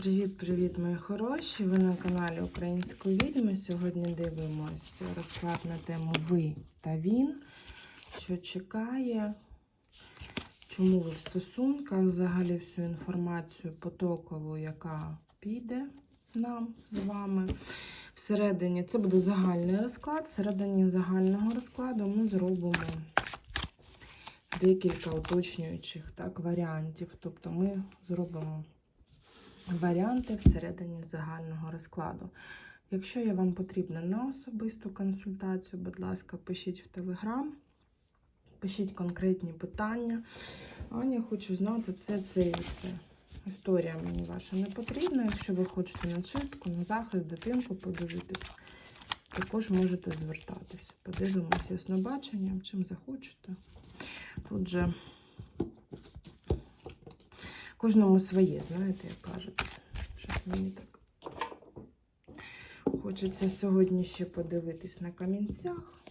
Привіт-привіт, мої хороші! Ви на каналі Української відьми. Сьогодні дивимось розклад на тему Ви та він. Що чекає, чому ви в стосунках, взагалі всю інформацію потокову, яка піде нам з вами. Всередині це буде загальний розклад. Всередині загального розкладу ми зробимо декілька уточнюючих так, варіантів. Тобто ми зробимо варіанти всередині загального розкладу. Якщо я вам потрібна на особисту консультацію, будь ласка, пишіть в Телеграм, пишіть конкретні питання. Аня, хочу знати це, це і це. Історія мені ваша не потрібна. Якщо ви хочете на читку, на захист, дитинку подивитись, також можете звертатись. Подивимось яснобаченням, чим захочете. Тут же Кожному своє, знаєте, як кажуть. Щось мені так. Хочеться сьогодні ще подивитись на камінцях.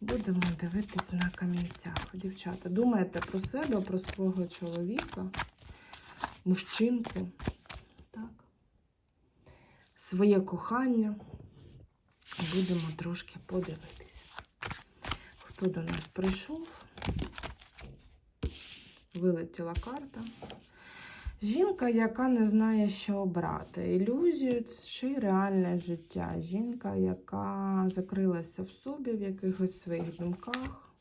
Будемо дивитись на камінцях. Дівчата, думайте про себе, про свого чоловіка, мужчинку, так? своє кохання. Будемо трошки подивитись. Хто до нас прийшов? Вилетіла карта. Жінка, яка не знає, що обрати. Ілюзію чи реальне життя. Жінка, яка закрилася в собі в якихось своїх думках.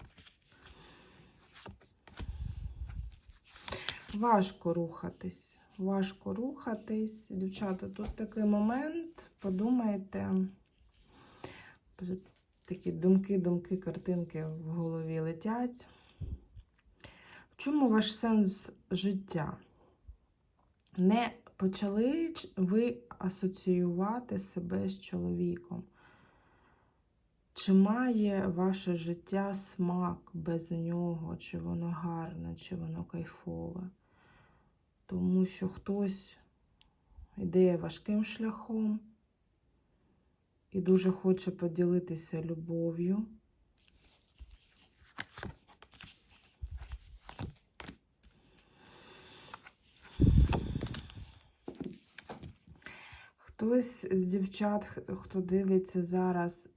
Важко рухатись. Важко рухатись. Дівчата, тут такий момент. Подумайте, такі думки, думки, картинки в голові летять. Чому ваш сенс життя? Не почали ви асоціювати себе з чоловіком? Чи має ваше життя смак без нього? Чи воно гарне, чи воно кайфове? Тому що хтось йде важким шляхом і дуже хоче поділитися любов'ю. Хтось з дівчат, хто дивиться зараз,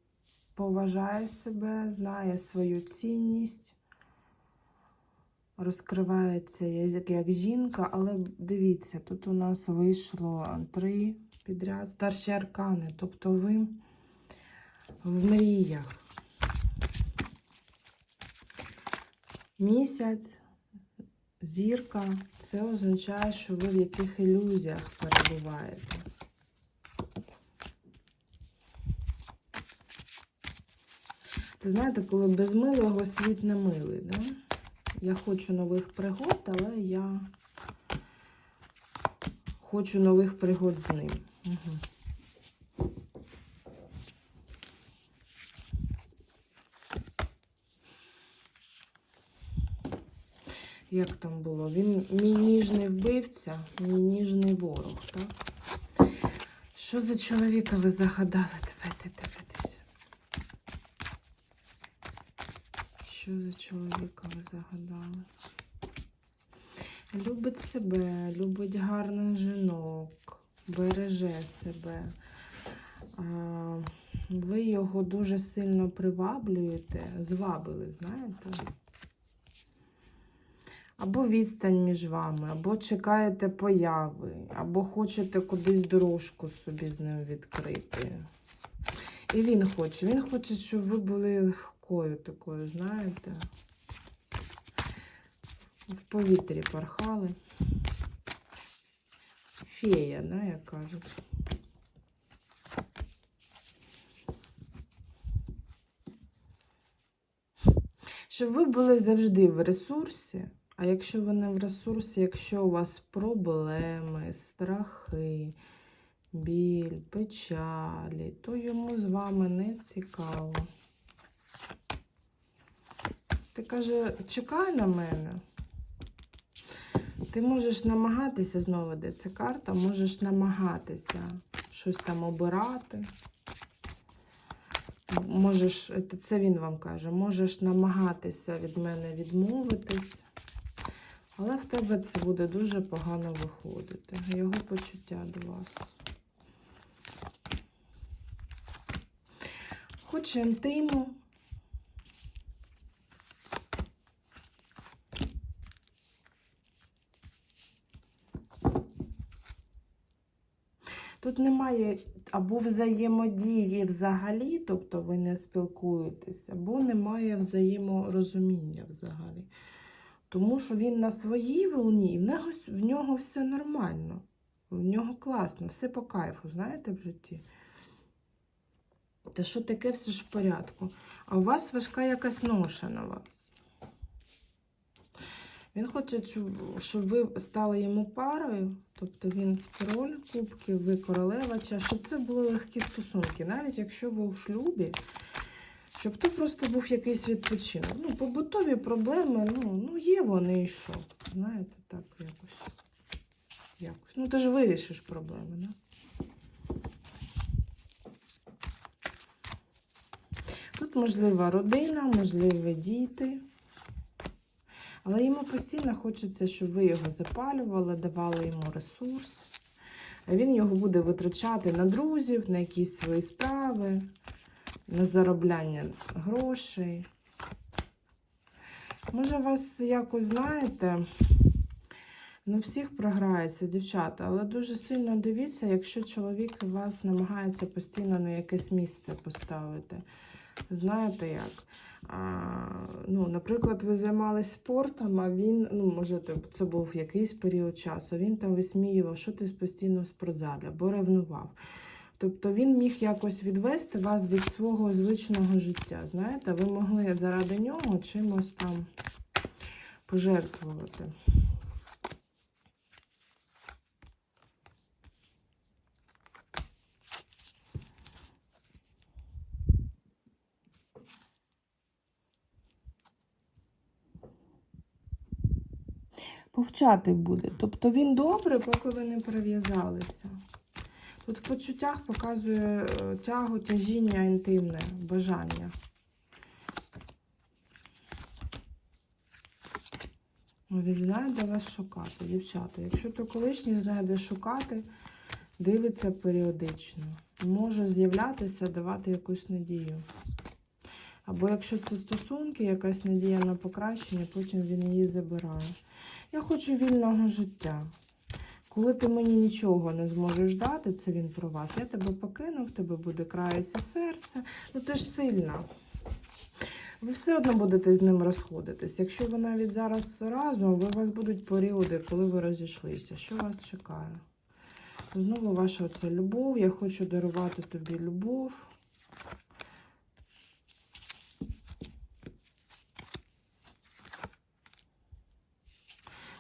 поважає себе, знає свою цінність, розкривається як, жінка, але дивіться, тут у нас вийшло три підряд, старші аркани, тобто ви в мріях. Місяць, зірка, це означає, що ви в яких ілюзіях перебуваєте. Це знаєте, коли без милого світ не милий. Да? Я хочу нових пригод, але я хочу нових пригод з ним. Угу. Як там було? Він мій ніжний вбивця, мій ніжний ворог, так? Що за чоловіка ви загадали? Давайте Що за чоловіка ви загадали? Любить себе, любить гарних жінок, береже себе. Ви його дуже сильно приваблюєте, звабили, знаєте? Або відстань між вами, або чекаєте появи, або хочете кудись дорожку собі з ним відкрити. І він хоче. Він хоче, щоб ви були легкою такою, знаєте, в повітрі порхали. Фея, да, як кажуть. Щоб ви були завжди в ресурсі. А якщо ви не в ресурсі, якщо у вас проблеми, страхи, біль, печалі, то йому з вами не цікаво. Ти каже, чекай на мене. Ти можеш намагатися, знову де ця карта, можеш намагатися щось там обирати. Можеш, це він вам каже, можеш намагатися від мене відмовитись. Але в тебе це буде дуже погано виходити. Його почуття до вас. Хоче інтиму. Тут немає або взаємодії взагалі, тобто ви не спілкуєтеся, або немає взаєморозуміння взагалі. Тому що він на своїй волні, і в нього, в нього все нормально. В нього класно, все по кайфу, знаєте, в житті. Та що таке все ж в порядку. А у вас важка якась ноша на вас. Він хоче, щоб- ви стали йому парою, тобто він король кубків, ви королевача, щоб це були легкі стосунки. Навіть якщо ви у шлюбі, щоб то просто був якийсь відпочинок. Ну, побутові проблеми, ну, ну є вони і що. Знаєте, так якось. якось. Ну, ти ж вирішиш проблеми, да? Тут можлива родина, можливі діти. Але йому постійно хочеться, щоб ви його запалювали, давали йому ресурс. Він його буде витрачати на друзів, на якісь свої справи, на заробляння грошей. Може, вас якось знаєте, не всіх програється, дівчата, але дуже сильно дивіться, якщо чоловік вас намагається постійно на якесь місце поставити. Знаєте як? Ну, наприклад, ви займалися спортом, а він, ну, може, це був якийсь період часу, він там висміював, що ти постійно в спортзалі, або ревнував. Тобто він міг якось відвести вас від свого звичного життя. Знаєте, ви могли заради нього чимось там пожертвувати. Повчати буде. Тобто він добре, поки ви не прив'язалися. Тут в почуттях показує е, тягу, тяжіння інтимне, бажання. Ну, Він знає, де вас шукати, дівчата. Якщо то колишній знає, де шукати, дивиться періодично. Може з'являтися, давати якусь надію. Або якщо це стосунки, якась надія на покращення, потім він її забирає. Я хочу вільного життя. Коли ти мені нічого не зможеш дати, це він про вас. Я тебе покину, в тебе буде крається серце. Ну ти ж сильна. Ви все одно будете з ним розходитись. Якщо ви навіть зараз разом, ви- у вас будуть періоди, коли ви розійшлися. Що вас чекає? Знову ваша оця любов. Я хочу дарувати тобі любов.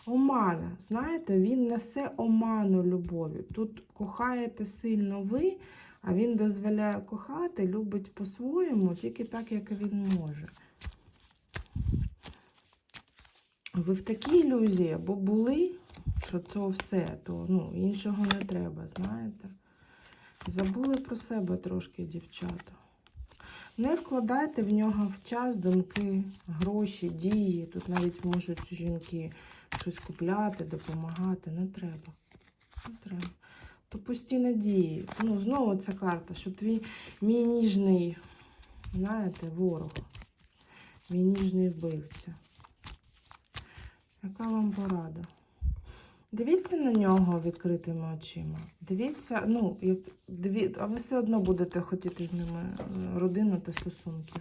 Омана. Знаєте, він несе оману любові. Тут кохаєте сильно ви, а він дозволяє кохати, любить по-своєму, тільки так, як він може. Ви в такій ілюзії або були, що то все, то ну, іншого не треба, знаєте? Забули про себе трошки, дівчата. Не вкладайте в нього в час думки, гроші, дії. Тут навіть можуть жінки щось купляти, допомагати. Не треба. Не треба. То постійно дії. Ну, знову ця карта, щоб твій мій ніжний, знаєте, ворог, мій ніжний вбивця. Яка вам порада? Дивіться на нього відкритими очима. Дивіться, ну, як, диві, а ви все одно будете хотіти з ними е, родину та стосунки.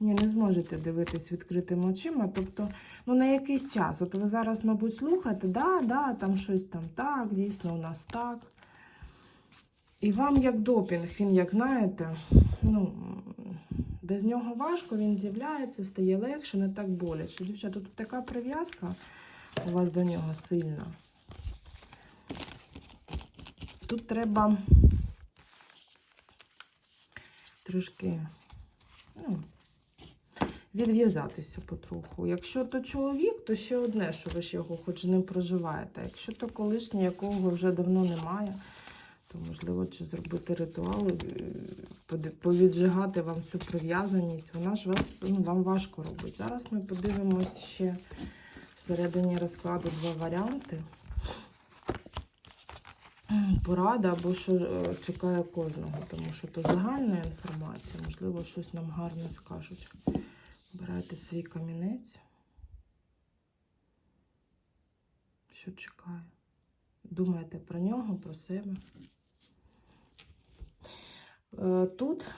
Ні, не зможете дивитись відкритими очима. Тобто, ну на якийсь час. От ви зараз, мабуть, слухаєте, да, да, там щось там так, дійсно у нас так. І вам як допінг, він, як знаєте, ну, без нього важко, він з'являється, стає легше, не так боляче. Дівчата, тут така прив'язка у вас до нього сильна. Тут треба трошки ну, відв'язатися потроху. Якщо то чоловік, то ще одне, що ви ж його хоч ним проживаєте. Якщо то колишній, якого вже давно немає, то можливо чи зробити ритуал, е, повіджигати вам цю прив'язаність. Вона ж вас, ну, вам важко робить. Зараз ми подивимось ще Всередині розкладу два варіанти. Порада або що е, чекає кожного, тому що то загальна інформація, можливо, щось нам гарне скажуть. Обирайте свій камінець. Що чекає? Думайте про нього, про себе. Е, Тут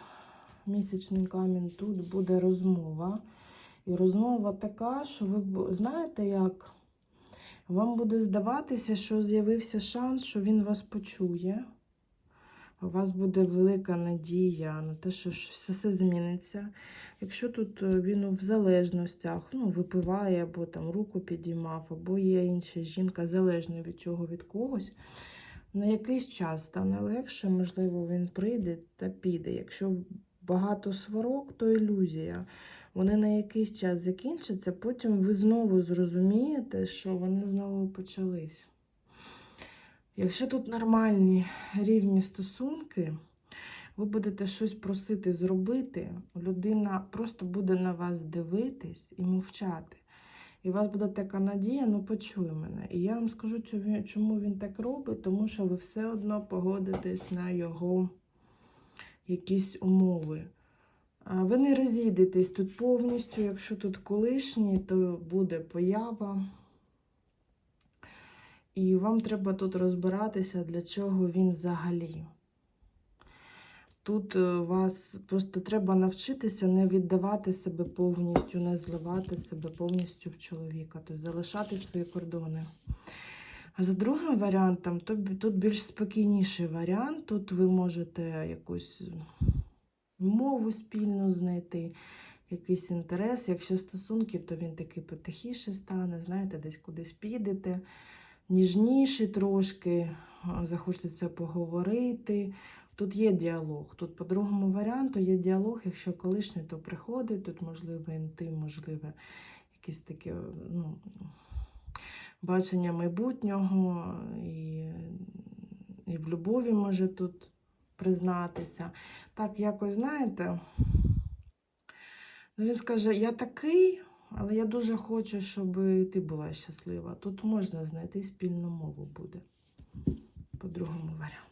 місячний камінь, тут буде розмова. І розмова така, що ви знаєте, як вам буде здаватися, що з'явився шанс, що він вас почує. У вас буде велика надія на те, що все, зміниться. Якщо тут е, він в залежностях, ну, випиває, або там руку підіймав, або є інша жінка, залежно від чого від когось, на якийсь час стане легше, можливо, він прийде та піде. Якщо багато сварок, то ілюзія. Вони на якийсь час закінчаться, потім ви знову зрозумієте, що вони знову почались. Якщо тут нормальні рівні стосунки, ви будете щось просити зробити, людина просто буде на вас дивитись і мовчати. І у вас буде така надія, ну почуй мене. І я вам скажу, чому він- так робить, тому що ви все одно погодитесь на його якісь умови. Ви не розійдетесь тут повністю. Якщо тут колишній, то буде поява. І вам треба тут розбиратися, для чого він взагалі. Тут е, вас просто треба навчитися не віддавати себе повністю, не зливати себе повністю в чоловіка, тобто залишати свої кордони. А за другим варіантом, то тут більш спокійніший варіант. Тут ви можете якусь мову спільну знайти, якийсь інтерес. Якщо стосунки, то він такий потихіше стане, знаєте, десь кудись підете, ніжніший трошки, захочеться поговорити. Тут є діалог. Тут по другому варіанту є діалог, якщо колишній, то приходить, тут можливо інтим, можливе якісь таке ну, бачення майбутнього, і, і в любові може тут признатися. Так, якось, знаєте, ну, він скаже, я такий, але я дуже хочу, щоб і ти була щаслива. Тут можна знайти спільну мову буде по другому варіанту.